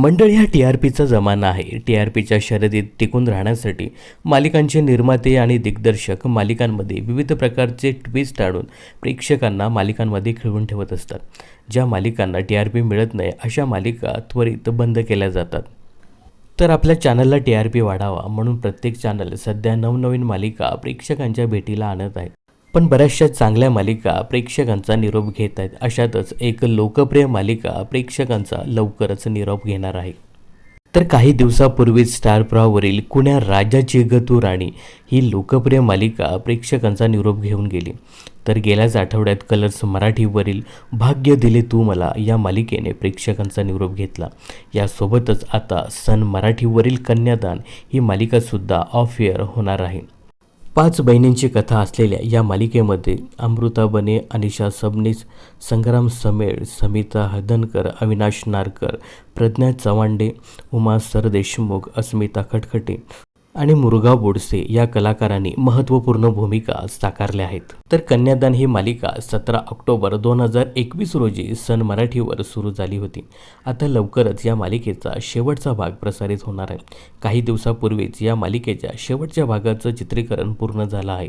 मंडळ ह्या T R पीचा जमाना आहे. टी आर पीच्या शर्यतीत टिकून राहण्यासाठी मालिकांचे निर्माते आणि दिग्दर्शक मालिकांमध्ये विविध प्रकारचे ट्विस्ट आणून प्रेक्षकांना मालिकांमध्ये खिळवून ठेवत असतात. ज्या मालिकांना टी आर पी मिळत नाही अशा मालिका त्वरित बंद केल्या जातात. तर आपल्या चॅनलला टी आर पी वाढावा म्हणून प्रत्येक चॅनल सध्या नवनवीन मालिका प्रेक्षकांच्या भेटीला आणत आहे पण बऱ्याचशा चांगल्या मालिका प्रेक्षकांचा निरोप घेत आहेत. अशातच एक लोकप्रिय मालिका प्रेक्षकांचा लवकरच निरोप घेणार आहे. तर काही दिवसापूर्वीच स्टार प्रॉवरील कुण्या राजाची गतू राणी ही लोकप्रिय मालिका प्रेक्षकांचा निरोप घेऊन गेली. तर गेल्याच आठवड्यात कलर्स मराठीवरील भाग्य दिले तू मला या मालिकेने प्रेक्षकांचा निरोप घेतला. यासोबतच आता सन मराठीवरील कन्यादान ही मालिकासुद्धा ऑफ एअर होणार आहे. पाच बहिणींची कथा असलेल्या या मालिकेमध्ये अमृता बने अनिशा सबनीस संग्राम समेळ समिता हदनकर अविनाश नारकर प्रज्ञा चवांडे उमा सरदेशमुख अस्मिता खटखटे आणि मुरगाव बोडसे या कलाकारांनी महत्त्वपूर्ण भूमिका साकारल्या आहेत. तर कन्यादान ही मालिका सतरा ऑक्टोबर दोन हजार एकवीस रोजी सन मराठीवर सुरू झाली होती. आता लवकरच या मालिकेचा शेवटचा भाग प्रसारित होणार आहे. काही दिवसापूर्वीच या मालिकेच्या शेवटच्या भागाचं चित्रीकरण पूर्ण झालं आहे.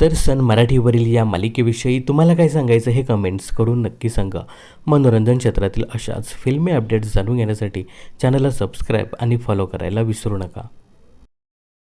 तर सन मराठीवरील या मालिकेविषयी तुम्हाला काय सांगायचं हे कमेंट्स करून नक्की सांगा. मनोरंजन क्षेत्रातील अशाच फिल्मी अपडेट्स जाणून घेण्यासाठी चॅनलला सबस्क्राईब आणि फॉलो करायला विसरू नका.